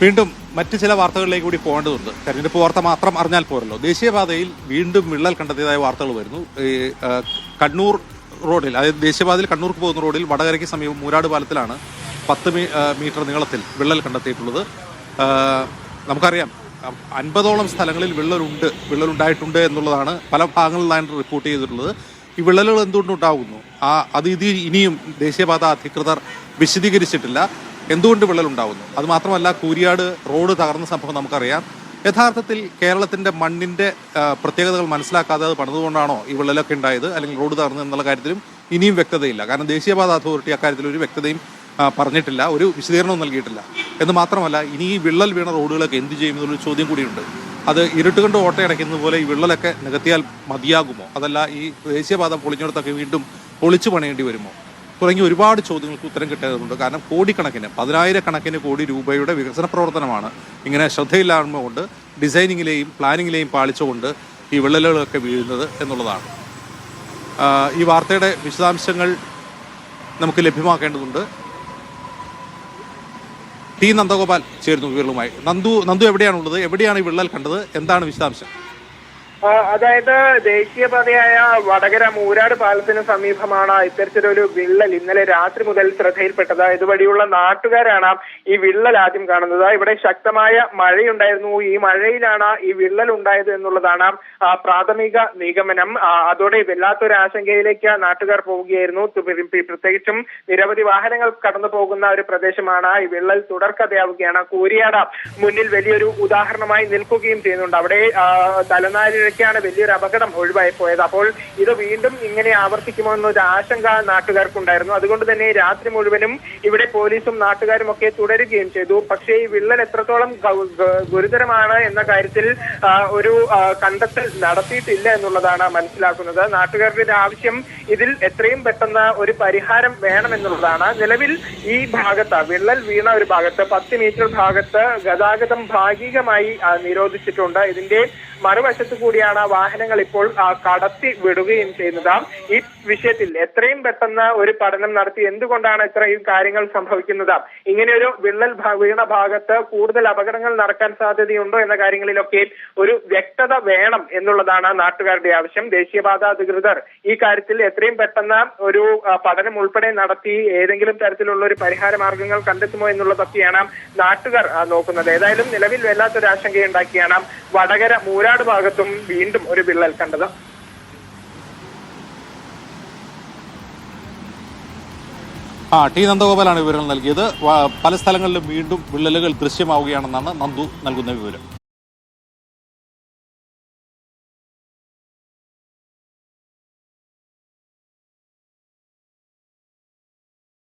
വീണ്ടും മറ്റ് ചില വാർത്തകളിലേക്ക് കൂടി പോകേണ്ടതുണ്ട്. തെരഞ്ഞെടുപ്പ് വാർത്ത മാത്രം അറിഞ്ഞാൽ പോരല്ലോ. ദേശീയപാതയിൽ വീണ്ടും വിള്ളൽ കണ്ടെത്തിയതായ വാർത്തകൾ വരുന്നു. ഈ കണ്ണൂർ റോഡിൽ അതായത് ദേശീയപാതയിൽ കണ്ണൂർക്ക് പോകുന്ന റോഡിൽ വടകരയ്ക്ക് സമീപം മൂരാട് പാലത്തിലാണ് പത്ത് മീറ്റർ നീളത്തിൽ വിള്ളൽ കണ്ടെത്തിയിട്ടുള്ളത്. നമുക്കറിയാം അൻപതോളം സ്ഥലങ്ങളിൽ വിള്ളലുണ്ട് വിള്ളലുണ്ടായിട്ടുണ്ട് എന്നുള്ളതാണ് പല ഭാഗങ്ങളിലാണ് റിപ്പോർട്ട് ചെയ്തിട്ടുള്ളത്. ഈ വിള്ളലുകൾ എന്തുകൊണ്ടുണ്ടാകുന്നു ആ അത് ഇത് ഇനിയും ദേശീയപാത അധികൃതർ വിശദീകരിച്ചിട്ടില്ല. എന്തുകൊണ്ട് വിള്ളൽ ഉണ്ടാവുന്നു അതുമാത്രമല്ല കൂരിയാട് റോഡ് തകർന്ന സംഭവം നമുക്കറിയാം. യഥാർത്ഥത്തിൽ കേരളത്തിന്റെ മണ്ണിന്റെ പ്രത്യേകതകൾ മനസ്സിലാക്കാതെ അത് പണിതുകൊണ്ടാണോ ഈ വിള്ളലൊക്കെ ഉണ്ടായത്? അല്ലെങ്കിൽ റോഡ് തകർന്നു എന്നുള്ള കാര്യത്തിലും ഇനിയും വ്യക്തതയില്ല. കാരണം ദേശീയപാത അതോറിറ്റി അക്കാര്യത്തിൽ ഒരു വ്യക്തതയും പറഞ്ഞിട്ടില്ല. ഒരു വിശദീകരണവും നൽകിയിട്ടില്ല. എന്ന് മാത്രമല്ല ഇനി ഈ വിള്ളൽ വീണ റോഡുകളൊക്കെ എന്ത് ചെയ്യും എന്നുള്ളൊരു ചോദ്യം കൂടിയുണ്ട്. അത് ഇരുട്ടുകൊണ്ട് ഓട്ടയടയ്ക്കുന്നത് പോലെ ഈ വിള്ളലൊക്കെ നികത്തിയാൽ മതിയാകുമോ? അതല്ല ഈ ദേശീയപാത പൊളിഞ്ഞിടത്തൊക്കെ വീണ്ടും പൊളിച്ചു പണിയേണ്ടി വരുമോ? തുടങ്ങി ഒരുപാട് ചോദ്യങ്ങൾക്ക് ഉത്തരം കിട്ടേണ്ടതുണ്ട് കാരണം കോടിക്കണക്കിന് പതിനായിരക്കണക്കിന് കോടി രൂപയുടെ വികസന പ്രവർത്തനമാണ് ഇങ്ങനെ ശ്രദ്ധയില്ലായ്മ കൊണ്ട് ഡിസൈനിങ്ങിലെയും പ്ലാനിങ്ങിലെയും പാളിച്ചുകൊണ്ട് ഈ വിള്ളലുകളൊക്കെ വീഴുന്നത് എന്നുള്ളതാണ്. ഈ വാർത്തയുടെ വിശദാംശങ്ങൾ നമുക്ക് ലഭ്യമാക്കേണ്ടതുണ്ട്. ടി നന്ദഗോപാൽ ചേരുന്നു വിവരങ്ങളുമായി. നന്ദു നന്ദു എവിടെയാണുള്ളത്? എവിടെയാണ് ഈ വിള്ളൽ കണ്ടത്? എന്താണ് വിശദാംശം? അതായത് ദേശീയപാതയായ വടകര മൂരാട് പാലത്തിന് സമീപമാണ് ഇത്തരത്തിലൊരു വിള്ളൽ ഇന്നലെ രാത്രി മുതൽ ശ്രദ്ധയിൽപ്പെട്ടത്. ഇതുവഴിയുള്ള നാട്ടുകാരാണ് ഈ വിള്ളൽ ആദ്യം കാണുന്നത്. ഇവിടെ ശക്തമായ മഴയുണ്ടായിരുന്നു. ഈ മഴയിലാണ് ഈ വിള്ളൽ ഉണ്ടായത് എന്നുള്ളതാണ് പ്രാഥമിക നിഗമനം. അതോടെ വല്ലാത്തൊരു ആശങ്കയിലേക്ക് നാട്ടുകാർ പോവുകയായിരുന്നു. പ്രത്യേകിച്ചും നിരവധി വാഹനങ്ങൾ കടന്നു പോകുന്ന ഒരു പ്രദേശമാണ് ഈ വിള്ളൽ തുടർക്കഥയാവുകയാണ്. കൂരിയാട മുന്നിൽ വലിയൊരു ഉദാഹരണമായി നിൽക്കുകയും ചെയ്യുന്നുണ്ട്. അവിടെ ആ, തലനാരിഴയ്ക്കാണ് വലിയൊരു അപകടം ഒഴിവായി പോയത്. അപ്പോൾ ഇത് വീണ്ടും ഇങ്ങനെ ആവർത്തിക്കുമോ എന്നൊരു ആശങ്ക നാട്ടുകാർക്കുണ്ടായിരുന്നു. അതുകൊണ്ട് തന്നെ രാത്രി മുഴുവനും ഇവിടെ പോലീസും നാട്ടുകാരും ഒക്കെ തുടരുകയും ചെയ്തു. പക്ഷേ ഈ വിള്ളൽ എത്രത്തോളം ഗുരുതരമാണ് എന്ന കാര്യത്തിൽ ഒരു കണ്ടെത്തൽ നടത്തിയിട്ടില്ല എന്നുള്ളതാണ് മനസ്സിലാക്കുന്നത്. നാട്ടുകാരുടെ ഒരു ആവശ്യം ഇതിൽ എത്രയും പെട്ടെന്ന് ഒരു പരിഹാരം വേണമെന്നുള്ളതാണ്. നിലവിൽ ഈ ഭാഗത്ത് വിള്ളൽ വീണ ഒരു ഭാഗത്ത് പത്ത് മീറ്റർ ഭാഗത്ത് ഗതാഗതം ഭാഗികമായി നിരോധിച്ചിട്ടുണ്ട്. ഇതിന്റെ മറുവശത്ത് കൂടിയാണ് വാഹനങ്ങൾ ഇപ്പോൾ കടത്തി വിടുകയും ചെയ്യുന്നത്. ഈ വിഷയത്തിൽ എത്രയും പെട്ടെന്ന് ഒരു പഠനം നടത്തി എന്തുകൊണ്ടാണ് ഇത്രയും കാര്യങ്ങൾ സംഭവിക്കുന്നത്? ഇങ്ങനെയൊരു വിള്ളൽ വീണ ഭാഗത്ത് കൂടുതൽ അപകടങ്ങൾ നടക്കാൻ സാധ്യതയുണ്ടോ എന്ന കാര്യങ്ങളിലൊക്കെ ഒരു വ്യക്തത വേണം എന്നുള്ളതാണ് നാട്ടുകാരുടെ ആവശ്യം. ദേശീയപാത അധികൃതർ ഈ കാര്യത്തിൽ എത്രയും പെട്ടെന്ന് ഒരു പഠനം ഉൾപ്പെടെ നടത്തി ഏതെങ്കിലും തരത്തിലുള്ള ഒരു പരിഹാര മാർഗങ്ങൾ കണ്ടെത്തുമോ എന്നുള്ളതൊക്കെയാണ് നാട്ടുകാർ നോക്കുന്നത്. ഏതായാലും നിലവിൽ വല്ലാത്തൊരു ആശങ്കയുണ്ടാക്കിയാണ് വടകര മൂരാട് ഭാഗത്തും വീണ്ടും ഒരു വിള്ളൽ കണ്ടത്. ആ ടി നന്ദഗോപാലാണ് വിവരങ്ങൾ നൽകിയത്. പല സ്ഥലങ്ങളിലും വീണ്ടും വിള്ളലുകൾ ദൃശ്യമാവുകയാണെന്നാണ് നന്ദു നൽകുന്ന വിവരം.